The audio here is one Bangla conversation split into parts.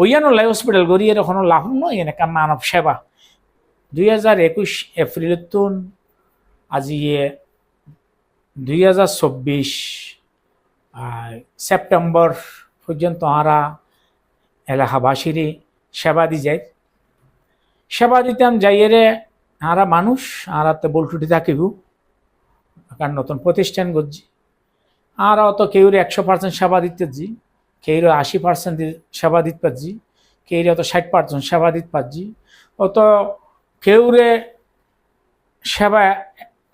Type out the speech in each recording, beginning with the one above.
ওইয়ানোলাই হসপিটাল গড়িয়ে কোনো লাভ নয় এনেকা মানব সেবা। দুই হাজার একুশ এপ্রিলতুন আজি ইয়ে দুই হাজার চব্বিশ সেপ্টেম্বর পর্যন্ত আরা এলাকাবাসীরই সেবা দি যায় সেবা দিতাম যাইয়েরে আরা মানুষ, আরা তো বলটুটি থাকিব কারণ নতুন প্রতিষ্ঠান করছি আর অত কেউরে একশো পার্সেন্ট সেবা দিতে জি কেউরে আশি পার্সেন্ট সেবা দিতে পারছি কেউরে অত ষাট পার্সেন্ট সেবা দিতে পারছি। অত কেউরে সেবা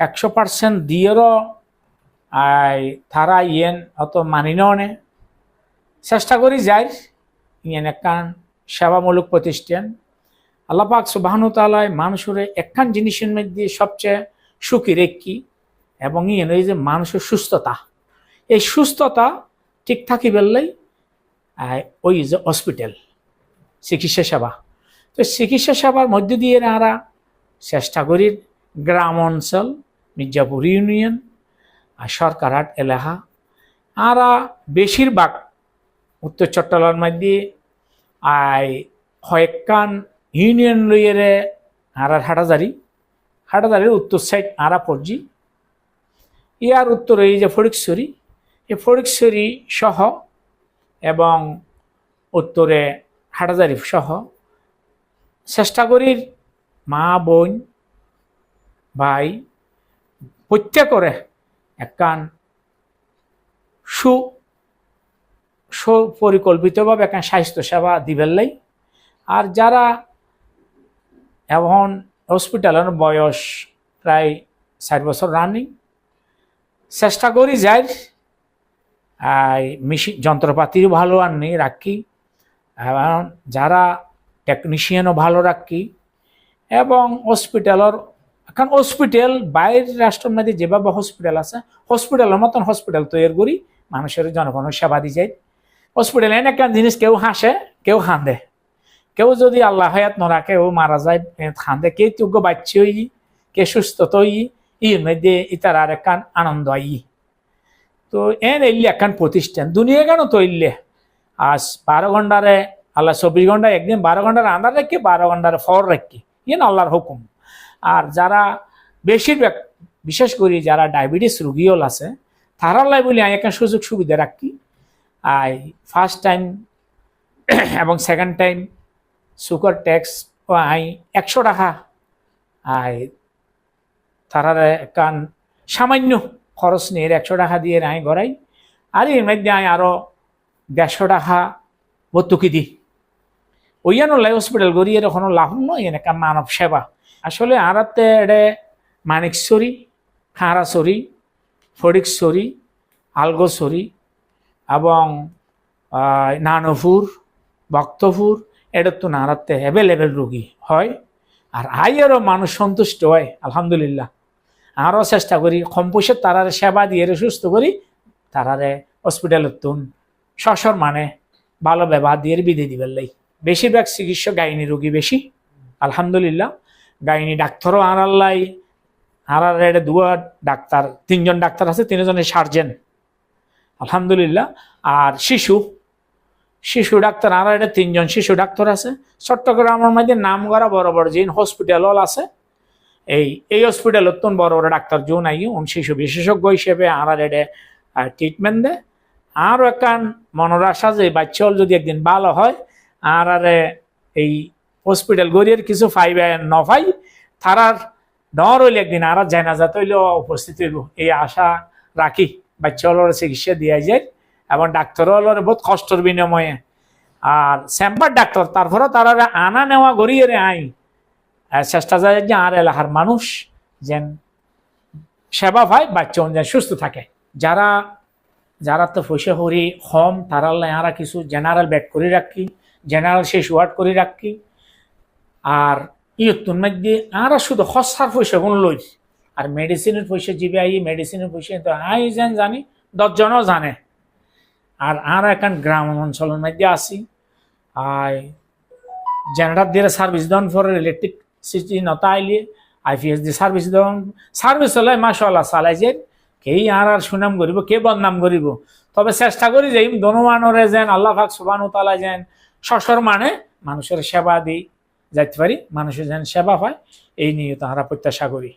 একশো পার্সেন্ট দিয়েরও তারা ইয়েন অত মানি নে। চেষ্টা করি যাই, ইয়েন একখান সেবামূলক প্রতিষ্ঠান। আল্লাপাক সুবাহানু তালায় মানুষের একখান জিনিসের মধ্যে সবচেয়ে সুখী রেখি, এবং ইয়েন এই যে মানুষের সুস্থতা। এই সুস্থতা ঠিক থাকি বললেই ওই যে হসপিটাল চিকিৎসা সেবা। তো চিকিৎসা সেবার মধ্য দিয়ে আমরা চেষ্টা করি গ্রাম অঞ্চল, মির্জাপুর ইউনিয়ন, আর সরকারাট এলাকা আরা বেশিরভাগ উত্তর চট্টগ্রামের মধ্যে আই কয়েকখান ইউনিয়ন লইয়েরে আর হাটাজারি। হাটাজারির উত্তর সাইড আরা পড়ছি ইয়ার উত্তরে এই যে ফরিকশ্বরী এই ফরিকশ্বরী সহ এবং উত্তরে হাটাজারি সহ চেষ্টা করি মা, বোন, ভাই প্রত্যেকরে একখান সু সুপরিকল্পিতভাবে একখান স্বাস্থ্য সেবা দিবেলাই আর যারা এখন হসপিটালের বয়স প্রায় চার বছর রানিং, চেষ্টা করি যাই মেশিন, যন্ত্রপাতিও ভালো আর নেই রাখি। এবং যারা টেকনিশিয়ানও ভালো রাখি এবং হসপিটালের এখন হসপিটাল বাইরের রাষ্ট্রের মধ্যে যেভাবে হসপিটাল আছে হসপিটালের মতন হসপিটাল তৈরি করি, মানুষের জনগণের সেবা দিয়ে যায় হসপিটালে এনে একটা জিনিস, কেউ হাসে, কেউ হাঁদে কেউ যদি আল্লাহ হায়াত নরাকে ও মারা যায় খান্দে কে যোগ্য বাচ্চা হই, কে সুস্থ তৈ ইর মধ্যে ইতার আর একখান আনন্দ আই। তো এন এলি একখান প্রতিষ্ঠান। দুনিয়া কেন তো তৈলে আজ বারো ঘন্টারে, আল্লাহ চব্বিশ ঘণ্টা একদিন বারো ঘণ্টার আন্দার রাখি বারো ঘণ্টার ফর রাখি ইয়ে আল্লাহর হুকুম। আর যারা বেশিরভাগ, বিশেষ করে যারা ডায়াবেটিস রুগীও আছে তারা লাই বলি আমি একটা সুযোগ সুবিধা রাখি। আই ফার্স্ট টাইম এবং সেকেন্ড টাইম সুগার ট্যাক্স আই একশো টাকা। আই তারার কান সামান্য খরচ নিয়ে একশো টাকা দিয়ে আই গড়াই। আর এর মধ্যে আই আরও দেড়শো টাকা ভর্তুকি দিই ওইয়ানো লাই হসপিটাল গড়িয়ে কোনো লাভ নয়, এনেকা মানব সেবা। আসলে আরাতে এডে মানিকছড়ি হাঁড়াছড়ি ফটিকছড়ি আলগোছড়ি এবং নানপুর ভক্তপুর এটা তো নাড়াতে অ্যাভেলেবেল রুগী হয়। আর আইয়েরও মানুষ সন্তুষ্ট হয়, আলহামদুলিল্লাহ। আরও চেষ্টা করি, কম পয়সার তারারে সেবা দিয়ে সুস্থ করি, তারারে হসপিটালের তুন সসর মানে ভালো ব্যবহার দিয়ে বিধি দিবার লাই। বেশিরভাগ চিকিৎসক গাইনি রুগী বেশি। আলহামদুলিল্লাহ, গাইনি ডাক্তারও আনাল্লাই আনার এটা দুয়া ডাক্তার, তিনজন ডাক্তার আছে তিনজনের সার্জেন। আলহামদুলিল্লাহ, আর শিশু। শিশু ডাক্তার, আর এটা তিনজন শিশু ডাক্তার আছে। চট্টগ্রামের মধ্যে নাম করা বড় বড় যে হসপিটাল আছে এই এই হসপিটাল অত্যন্ত বড় বড় ডাক্তার জো আই উন শিশু বিশেষজ্ঞ হিসেবে আর এটা ট্রিটমেন্ট দেয়। আরও একখান মনের আশা যে বাচ্চা যদি একদিন ভালো হয়, আর আরে এই হসপিটাল গড়িয়ে কিছু ফাইবে ন পাই তারার ডর হইলে একদিন আর জানাজা তৈলেও উপস্থিত হইব। এই আশা রাখি বাচ্চা হলোর চিকিৎসা দিয়া যায়, এবং ডাক্তার হলোর বহুত কষ্টর বিনিময়ে। আর চেম্বার ডাক্তার তারপরে তারা আনা নেওয়া গড়িয়ে আই চেষ্টা যায় যে আর এলাকার মানুষ যেন সেবা পায় বাচ্চা যেন সুস্থ থাকে। যারা যারা তো পয়সা করি হম তারা আরা কিছু জেনারেল বেড করে রাখি জেনারেল শেষ ওয়ার্ড করে রাখি। আর ইয়ত্তুর মধ্যে আরা শুধু সস্তার পয়সা কোন লই, আর মেডিসিনের পয়সা জিবে আই মেডিসিনের পয়সা তো আই যেন জানি, দশজনও জানে। আর আর এখন গ্রাম অঞ্চলের মধ্যে আসি। আর জেনারেল দিয়ে সার্ভিস দেন ফর ইলেকট্রিক সিটি নতা আইলে আইপিএস দিয়ে সার্ভিস দেন সার্ভিস হলে মাসাল্লাহ চালাই যে কেই আর আর সুনাম করিব কে বদনাম করিব তবে চেষ্টা করি যে দনমানরে যেন আল্লাহ ফাক সুবানু তালা যেন সসর মানে মানুষের সেবা দিই যাইতে পারি মানুষের যেন সেবা হয় এই নিয়ে তাহারা প্রত্যাশা করি